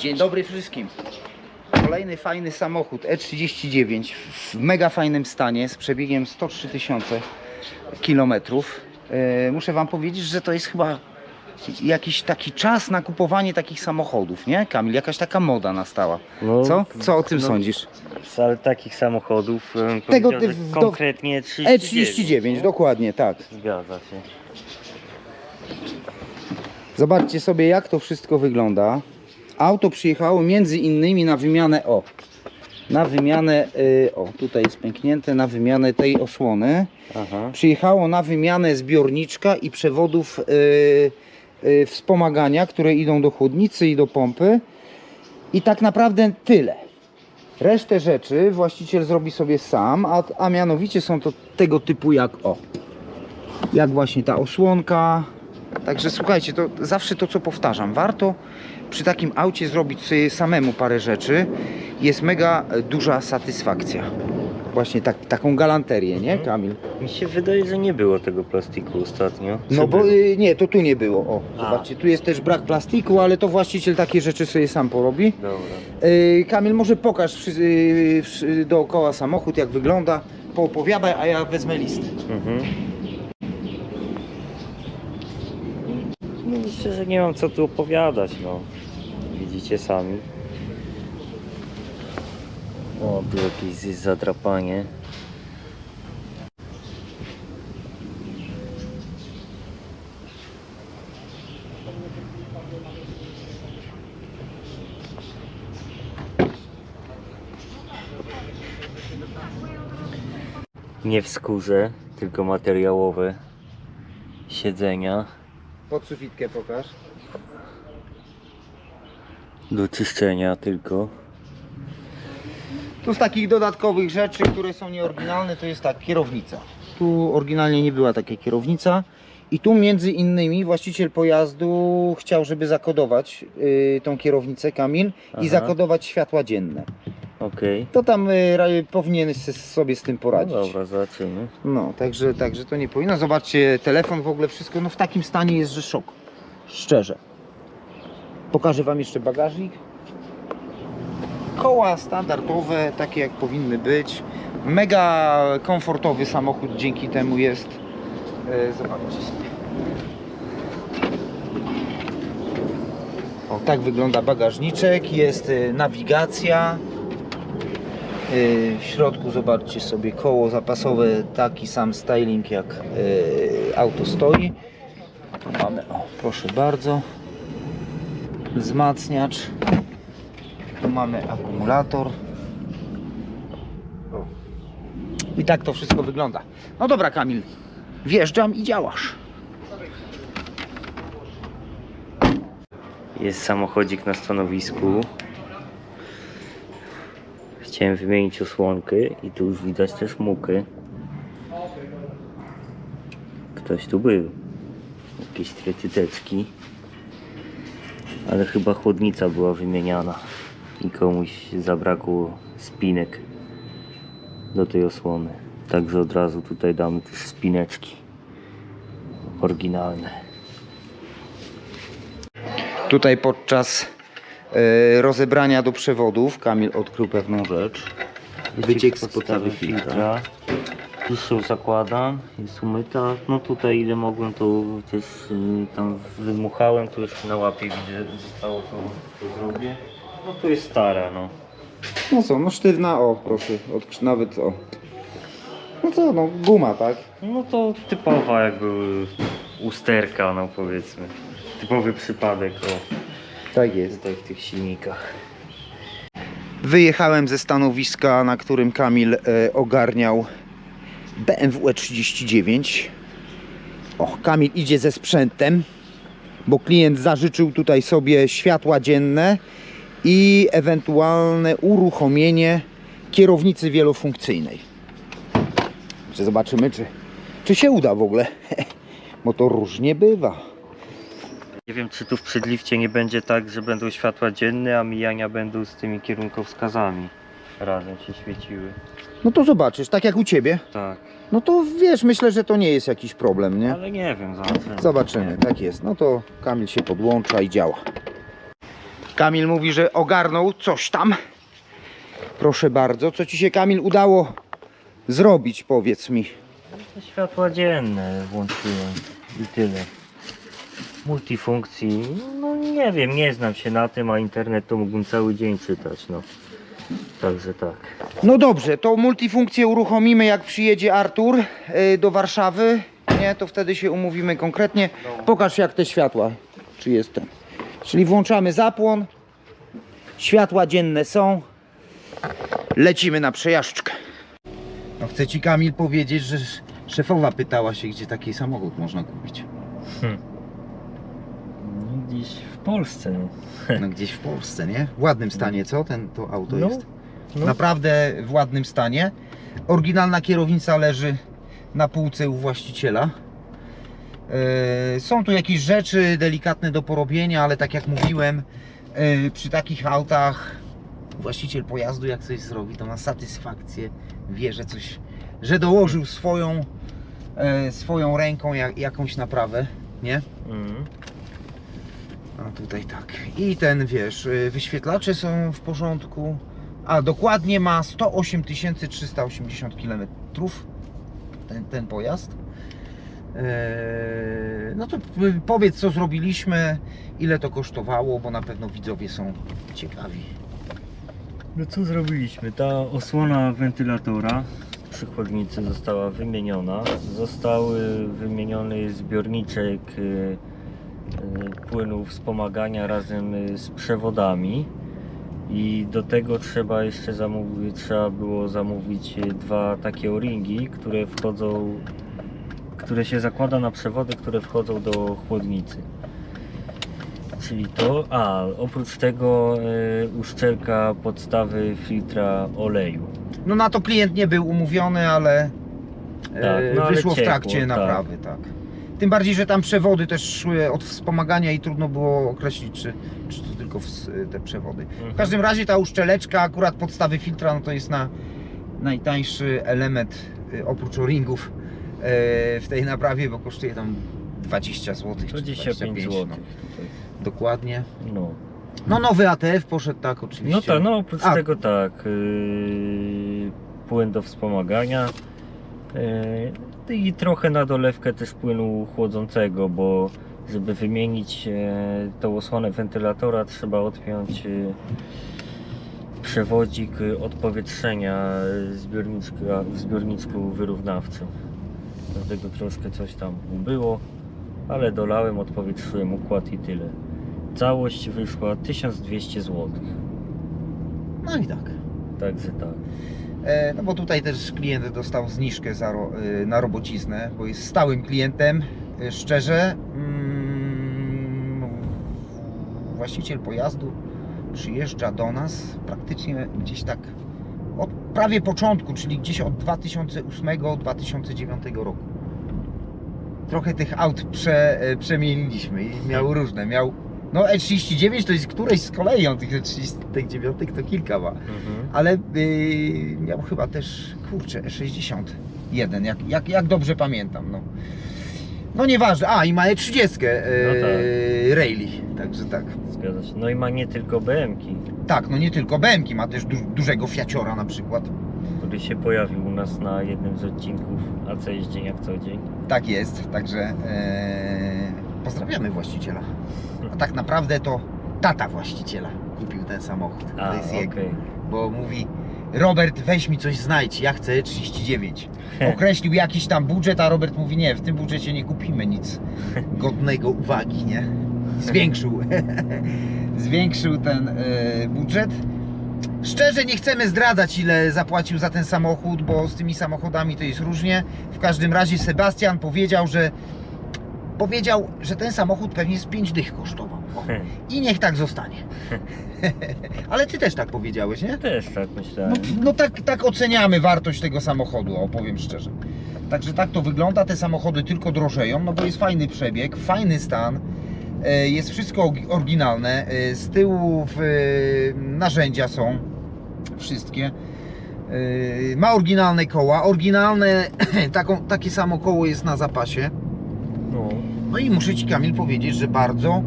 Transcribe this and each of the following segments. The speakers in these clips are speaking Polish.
Dzień dobry wszystkim. Kolejny fajny samochód E39 w mega fajnym stanie z przebiegiem 103 tysiące kilometrów. E, Muszę Wam powiedzieć, że to jest chyba jakiś taki czas na kupowanie takich samochodów, nie Kamil? Jakaś taka moda nastała. No, Co? Co o tym no, sądzisz? Ale takich samochodów em, Tego ty- do- konkretnie 39. E39, no. dokładnie tak. Zgadza się. Zobaczcie sobie jak to wszystko wygląda. Auto przyjechało między innymi na wymianę o na wymianę y, o tutaj jest pęknięte na wymianę tej osłony. Aha. Przyjechało na wymianę zbiorniczka i przewodów y, y, wspomagania, które idą do chłodnicy i do pompy. I tak naprawdę tyle. Resztę rzeczy właściciel zrobi sobie sam, a, a mianowicie są to tego typu jak o. Jak właśnie ta osłonka. Także słuchajcie, to zawsze to co powtarzam, warto przy takim aucie zrobić sobie samemu parę rzeczy. Jest mega e, duża satysfakcja. Właśnie tak, taką galanterię, nie Kamil? Mi się wydaje, że nie było tego plastiku ostatnio. No bo y, nie, to tu nie było. O, A. zobaczcie, tu jest też brak plastiku, ale to właściciel takie rzeczy sobie sam porobi. Dobra. Y, Kamil, może pokaż y, dookoła samochód, jak wygląda, poopowiadaj, a ja wezmę list. Mhm. Że nie mam co tu opowiadać, no. Widzicie sami. O, tu jakieś zadrapanie. Nie w skórze, tylko materiałowe siedzenia Pod sufitkę pokaż. do czyszczenia tylko. Tu z takich dodatkowych rzeczy, które są nieoryginalne, to jest tak, kierownica. Tu oryginalnie nie była taka kierownica. I tu między innymi właściciel pojazdu chciał, żeby zakodować y, tą kierownicę Kamil Aha. i zakodować światła dzienne. Okej. To tam y, powinien sobie z tym No poradzić. dobra, zobaczymy. No, także, także to nie powinno. Zobaczcie, telefon w ogóle, wszystko no w takim stanie jest, że szok. Szczerze. Pokażę Wam jeszcze bagażnik. Koła standardowe, takie jak powinny być. Mega komfortowy samochód dzięki temu jest. E, Zobaczcie sobie. O, tak wygląda bagażniczek. Jest e, nawigacja. W środku zobaczcie sobie koło zapasowe, taki sam styling jak yy, auto stoi. Tu mamy, o proszę bardzo, wzmacniacz. Tu mamy akumulator. I tak to wszystko wygląda. No dobra Kamil, wjeżdżam i działasz. Jest samochodzik na stanowisku. Chciałem wymienić osłonkę i tu już widać też mukę. Ktoś tu był. Jakieś trytyteczki. Ale chyba chłodnica była wymieniana i komuś zabrakło spinek do tej osłony. Także od razu tutaj damy też spineczki oryginalne. Tutaj podczas rozebrania do przewodów Kamil odkrył pewną rzecz. Wyciek z podstawy filtra. Już ją zakładam, jest umyta. No tutaj ile mogłem to też y, tam wymuchałem, to już na łapie widzę, zostało to, to zrobię. No to jest stara no. No co, no sztywna, o proszę, od, nawet o. No co, no guma, tak? No to typowa jakby usterka no powiedzmy. Typowy przypadek o Tak jest. tutaj w tych silnikach. Wyjechałem ze stanowiska, na którym Kamil e, ogarniał BMW E39. O, Kamil idzie ze sprzętem, bo klient zażyczył tutaj sobie światła dzienne i ewentualne uruchomienie kierownicy wielofunkcyjnej. Czy zobaczymy, czy, czy się uda w ogóle, bo to różnie bywa. Nie wiem czy tu w przedlifcie nie będzie tak, że będą światła dzienne, a mijania będą z tymi kierunkowskazami. Razem się świeciły. No to zobaczysz, tak jak u Ciebie. Tak. No to wiesz, myślę, że to nie jest jakiś problem, nie? Ale nie wiem, zobaczymy. Zobaczymy, tak jest. No to Kamil się podłącza i działa. Kamil mówi, że ogarnął coś tam. Proszę bardzo, co ci się Kamil udało zrobić, powiedz mi. To światła dzienne włączyłem i tyle. Multifunkcji, no nie wiem, nie znam się na tym, a internet to mógłbym cały dzień czytać, no. Także tak. No dobrze, to multifunkcję uruchomimy jak przyjedzie Artur y, do Warszawy. Nie, to wtedy się umówimy konkretnie. Pokaż jak te światła, czy jest ten. Czyli włączamy zapłon. Światła dzienne są. Lecimy na przejażdżkę. No chcę ci Kamil powiedzieć, że szefowa pytała się, gdzie taki samochód można kupić. W Polsce. no. No gdzieś w Polsce, nie? W ładnym stanie, co? Ten, to auto No, jest. no. Naprawdę w ładnym stanie. Oryginalna kierownica leży na półce u właściciela. Yy, Są tu jakieś rzeczy delikatne do porobienia, ale tak jak mówiłem, yy, przy takich autach właściciel pojazdu jak coś zrobi, to ma satysfakcję, wie, że coś, że dołożył swoją, yy, swoją ręką jak, jakąś naprawę, nie? Mhm. A tutaj tak. I ten wiesz, y, wyświetlacze są w porządku. A dokładnie ma 108 380 km ten, ten pojazd. Eee, No to powiedz co zrobiliśmy, ile to kosztowało, bo na pewno widzowie są ciekawi. No co zrobiliśmy? Ta osłona wentylatora przy chłodnicy została wymieniona. Zostały wymieniony zbiorniczek y, płynu wspomagania razem y, z przewodami. I do tego trzeba jeszcze zamówić, trzeba było zamówić y, dwa takie o-ringi, które wchodzą, które się zakłada na przewody, które wchodzą do chłodnicy. Czyli to, a oprócz tego y, uszczelka podstawy filtra oleju. No na to klient nie był umówiony, ale, Tak, no ale wyszło w ciekło, trakcie tak. naprawy, tak. Tym bardziej, że tam przewody też szły od wspomagania i trudno było określić, czy, czy to tylko te przewody. W każdym razie ta uszczeleczka, akurat podstawy filtra, no to jest na najtańszy element y, oprócz o-ringów e, w tej naprawie, bo kosztuje tam 20 zł. 25 zł. No, dokładnie. No. No nowy ATF poszedł tak oczywiście. no tak, no oprócz A. tego tak, yy, płyn do wspomagania yy, i trochę na dolewkę też płynu chłodzącego, bo żeby wymienić yy, tą osłonę wentylatora trzeba odpiąć yy, przewodzik yy, odpowietrzenia zbiorniczka, w zbiorniczku wyrównawczym. Dlatego troszkę coś tam było, ale dolałem, odpowietrzyłem układ i tyle. Całość wyszła 1200 zł. No i tak. Także tak. E, No bo tutaj też klient dostał zniżkę za, y, na robociznę, bo jest stałym klientem. Y, Szczerze, mm, właściciel pojazdu przyjeżdża do nas praktycznie gdzieś tak od prawie początku, czyli gdzieś od 2008-2009 roku. Trochę tych aut prze, e, przemieniliśmy i miał różne. Miał no E39 to jest któreś z kolei, on tych E39 to kilka ma. Mhm. Ale y, miał chyba też, kurczę, E61, jak, jak, jak dobrze pamiętam. No, no nieważne, a i ma E30 y, No tak. Rayleigh, także tak. Zgadza się. No i ma nie tylko BM-ki, Tak, no nie tylko BMki, ma też du dużego Fiaciora na przykład. który się pojawił u nas na jednym z odcinków AC jeździeń jak co dzień. Tak jest, także e, pozdrawiamy właściciela. Tak naprawdę to tata właściciela kupił ten samochód. A, to jest jego. Bo mówi, Robert weź mi coś znajdź, ja chcę 39. Określił jakiś tam budżet, a Robert mówi nie, w tym budżecie nie kupimy nic godnego uwagi, nie? Zwiększył, zwiększył ten e, budżet. Szczerze nie chcemy zdradzać ile zapłacił za ten samochód, bo z tymi samochodami to jest różnie. W każdym razie Sebastian powiedział, że powiedział, że ten samochód pewnie z 5 dych kosztował. O. I niech tak zostanie. Ale ty też tak powiedziałeś, nie? Też tak myślałem. No, no tak, tak oceniamy wartość tego samochodu, opowiem szczerze. Także tak to wygląda, te samochody tylko drożeją, no bo jest fajny przebieg, fajny stan, e, jest wszystko oryginalne, e, z tyłu e, narzędzia są wszystkie. Ma oryginalne koła, oryginalne, taką, takie samo koło jest na zapasie. No, No i muszę Ci Kamil powiedzieć, że bardzo,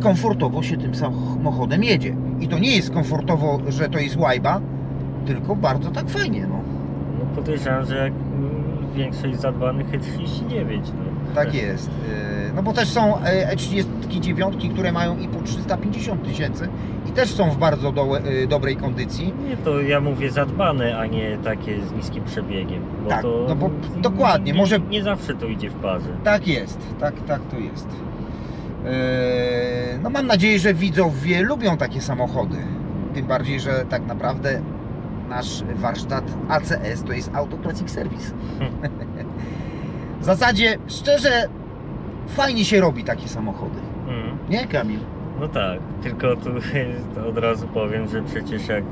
komfortowo się tym samochodem jedzie. I to nie jest komfortowo, że to jest łajba, tylko bardzo tak fajnie, no. No podejrzewam, że jak mm, większość zadbanych E39, no. Tak jest. Yy, No bo też są e, E39, które mają i po 350 tysięcy i też są w bardzo do, y, dobrej kondycji. Nie, to ja mówię zadbane, a nie takie z niskim przebiegiem. Tak, to no bo dokładnie, nie, może- Nie zawsze to idzie w parze. Tak jest, tak, tak to jest. No mam nadzieję, że widzowie lubią takie samochody. Tym bardziej, że tak naprawdę nasz warsztat ACS to jest Auto Classic Service. W zasadzie, szczerze, fajnie się robi takie samochody. Mm. Nie, Kamil? No tak, tylko tu to od razu powiem, że przecież jak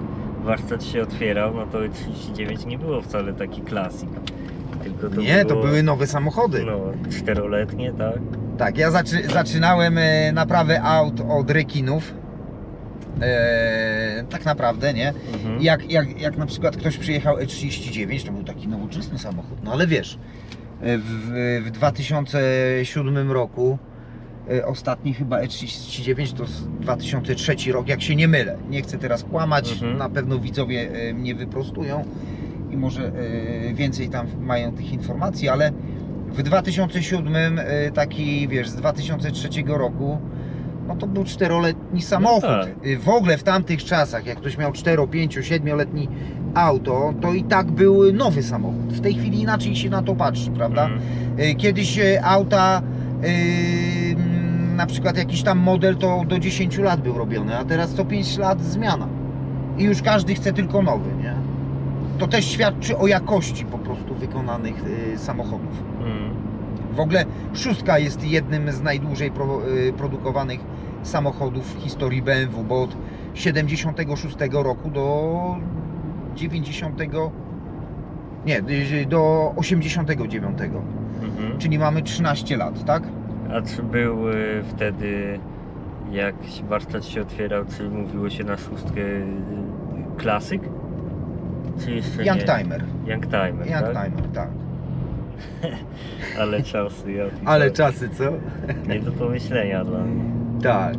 warsztat się otwierał, no to 39 nie było wcale taki klasik. Tylko to Nie, to było, były nowe samochody. no, czteroletnie, tak? Tak, ja zaczy, zaczynałem e, naprawę aut od rekinów. E, tak naprawdę, nie? Mhm. Jak, jak, jak na przykład ktoś przyjechał E39, to był taki nowoczesny samochód. No ale wiesz, w, w 2007 roku e, ostatni chyba E39 to z 2003 rok, jak się nie mylę. Nie chcę teraz kłamać, Mhm. na pewno widzowie e, mnie wyprostują i może e, więcej tam mają tych informacji, ale w 2007 e, taki, wiesz, z 2003 roku no to był czteroletni samochód. tak. Y, W ogóle w tamtych czasach, jak ktoś miał 4, 5, 7-letni auto, to i tak był nowy samochód. W tej chwili inaczej się na to patrzy, prawda? Mhm. Y, Kiedyś y, auta, y, mm, na przykład jakiś tam model, to do 10 lat był robiony, a teraz co 5 lat zmiana. I już każdy chce tylko nowy, nie? To też świadczy o jakości po prostu wykonanych y, samochodów. Mhm. W ogóle szóstka jest jednym z najdłużej pro, y, produkowanych samochodów w historii BMW, bo od 76 roku do 90. Nie, y, do 89. Mhm. Czyli mamy 13 lat, tak? A czy był y, wtedy, jak warsztat się otwierał, czy mówiło się na szóstkę y, klasyk? Czy jeszcze Youngtimer. nie? Youngtimer, tak? Youngtimer, tak. Ale czasy, ja Ale czasy, co? Nie do pomyślenia dla mnie. Tak.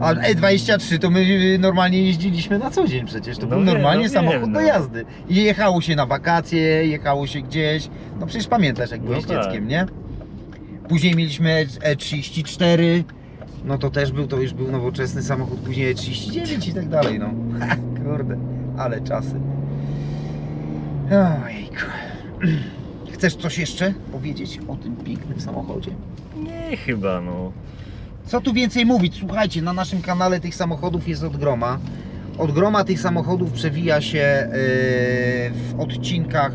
A E23 to my y, normalnie jeździliśmy na co dzień przecież. To No był wiem, normalnie no samochód wiem, do no. jazdy. I jechało się na wakacje, jechało się gdzieś. No przecież pamiętasz jak No byłeś tak. dzieckiem, nie? Później mieliśmy E- E34. No to też był, to już był nowoczesny samochód, później E39 i tak dalej, no. Ha, kurde, ale czasy. Ojejku. Chcesz coś jeszcze powiedzieć o tym pięknym samochodzie? Nie, chyba no. Co tu więcej mówić? Słuchajcie, na naszym kanale tych samochodów jest od groma. Od groma tych samochodów przewija się yy, w odcinkach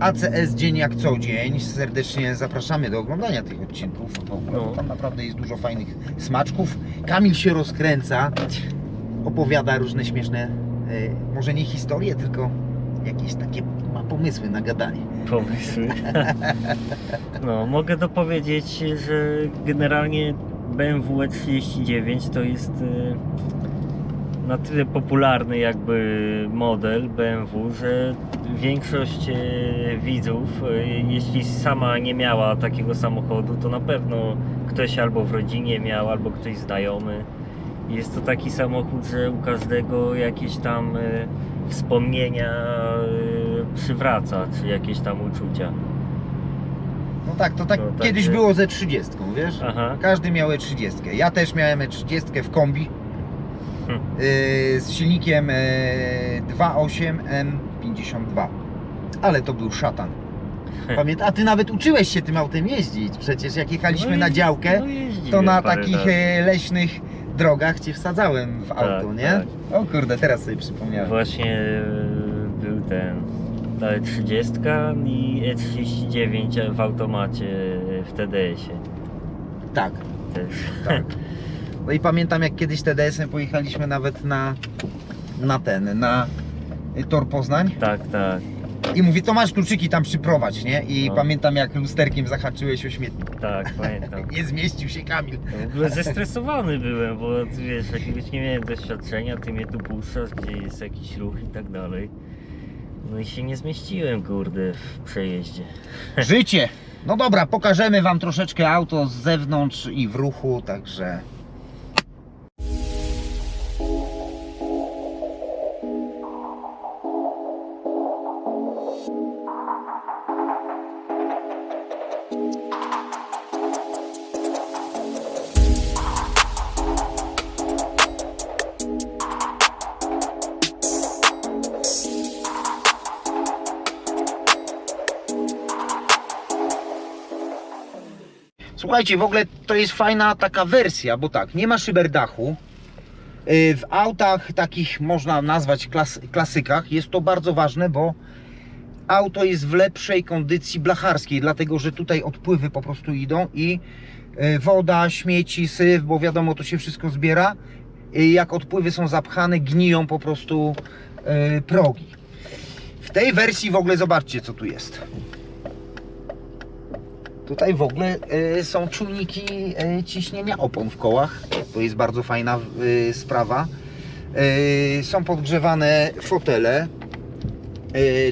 ACS Dzień jak co dzień. Serdecznie zapraszamy do oglądania tych odcinków. Bo No. Tam naprawdę jest dużo fajnych smaczków. Kamil się rozkręca, opowiada różne śmieszne, yy, może nie historie, tylko jakieś takie ma pomysły na gadanie. Pomysły. No, mogę dopowiedzieć, że generalnie BMW E39 to jest y, na tyle popularny jakby model BMW, że większość y, widzów, y, jeśli sama nie miała takiego samochodu, to na pewno ktoś albo w rodzinie miał, albo ktoś znajomy. Jest to taki samochód, że u każdego jakieś tam wspomnienia y, przywraca, czy jakieś tam uczucia. No tak, to tak No, tak, kiedyś że- było ze 30, wiesz? Aha. Każdy miał E30. Ja też miałem E30 w kombi Hm. yy, z silnikiem yy, 2.8 M52. Ale to był szatan. Pamiętam, a ty nawet uczyłeś się tym autem jeździć. Przecież jak jechaliśmy No i- na działkę, no to na takich razy. e, leśnych drogach cię wsadzałem w auto, nie? tak. O kurde, teraz sobie przypomniałem. Właśnie e, był ten ta E30 i E39 w automacie w TDS-ie Tak, też. tak. No i pamiętam jak kiedyś TDS-em pojechaliśmy nawet na, na ten, na Tor Poznań. Tak, tak, I mówi, to masz kluczyki tam przyprowadź, nie? I No. pamiętam jak lusterkiem zahaczyłeś o śmietnik. tak, pamiętam. Nie zmieścił się Kamil. W ogóle zestresowany byłem, bo wiesz, jakiegoś nie miałem doświadczenia, ty mnie tu puszczasz, gdzie jest jakiś ruch i tak dalej. No i się nie zmieściłem, kurde, w przejeździe. Życie! No dobra, pokażemy Wam troszeczkę auto z zewnątrz i w ruchu, także Słuchajcie, w ogóle to jest fajna taka wersja, bo tak, nie ma szyberdachu. Y, W autach takich można nazwać klas, klasykach jest to bardzo ważne, bo auto jest w lepszej kondycji blacharskiej, dlatego że tutaj odpływy po prostu idą i y, woda, śmieci, syf, bo wiadomo to się wszystko zbiera. Y, Jak odpływy są zapchane, gniją po prostu progi. W tej wersji w ogóle zobaczcie co tu jest. Tutaj w ogóle y, są czujniki y, ciśnienia opon w kołach. To jest bardzo fajna y, sprawa. Są podgrzewane fotele.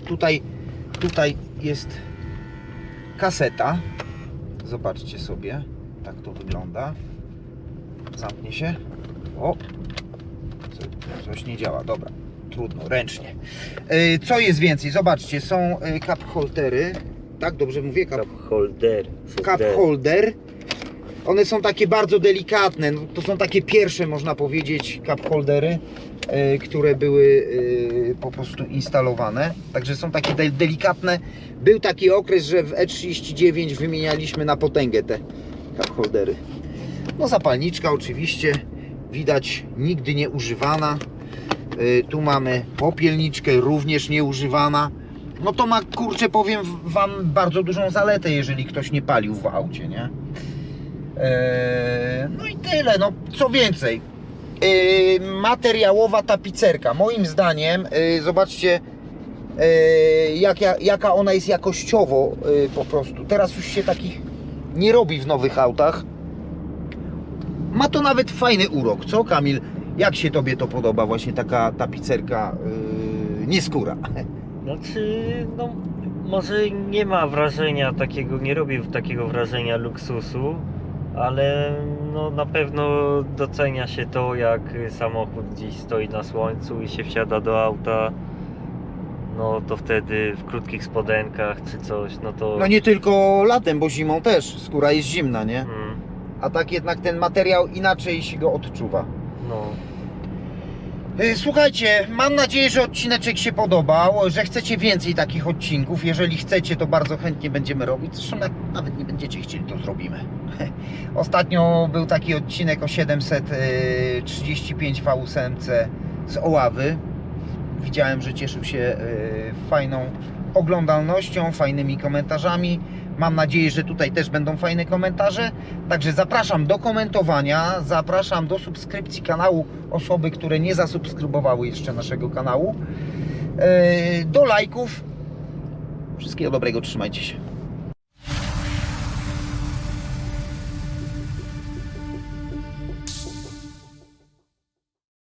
Tutaj, tutaj jest kaseta. Zobaczcie sobie. Tak to wygląda. Zamknie się. O! Co- Coś nie działa. Dobra. Trudno, ręcznie. Co jest więcej? Zobaczcie, są cup holdery. Tak, dobrze mówię? Cup Cup holder. cup holder. One są takie bardzo delikatne. No, to są takie pierwsze, można powiedzieć, cup holdery, e, które były e, po prostu instalowane. Także są takie de- delikatne. Był taki okres, że w E39 wymienialiśmy na potęgę te cup holdery. No zapalniczka oczywiście, widać nigdy nie używana. E, Tu mamy popielniczkę, również nieużywana. No to ma, kurczę, powiem Wam bardzo dużą zaletę, jeżeli ktoś nie palił w aucie, nie? Eee, no i tyle, no co więcej. Eee, materiałowa tapicerka. Moim zdaniem, eee, zobaczcie, eee, jak, ja- jaka ona jest jakościowo eee, po prostu. Teraz już się takich nie robi w nowych autach. Ma to nawet fajny urok, co Kamil? Jak się Tobie to podoba, właśnie taka tapicerka eee, nieskóra? Znaczy, no może nie ma wrażenia takiego, nie robię takiego wrażenia luksusu, ale no na pewno docenia się to, jak samochód gdzieś stoi na słońcu i się wsiada do auta. No to wtedy w krótkich spodenkach czy coś, no to. No nie tylko latem, bo zimą też skóra jest zimna, nie? Mm, A tak jednak ten materiał inaczej się go odczuwa. no. E, Słuchajcie, mam nadzieję, że odcineczek się podobał, że chcecie więcej takich odcinków. Jeżeli chcecie, to bardzo chętnie będziemy robić. Zresztą nawet nie będziecie chcieli, to zrobimy. Ostatnio był taki odcinek o 735 V8 z Oławy. Widziałem, że cieszył się e, fajną oglądalnością, fajnymi komentarzami. Mam nadzieję, że tutaj też będą fajne komentarze. Także zapraszam do komentowania, zapraszam do subskrypcji kanału osoby, które nie zasubskrybowały jeszcze naszego kanału. E, Do lajków. Wszystkiego dobrego, trzymajcie się.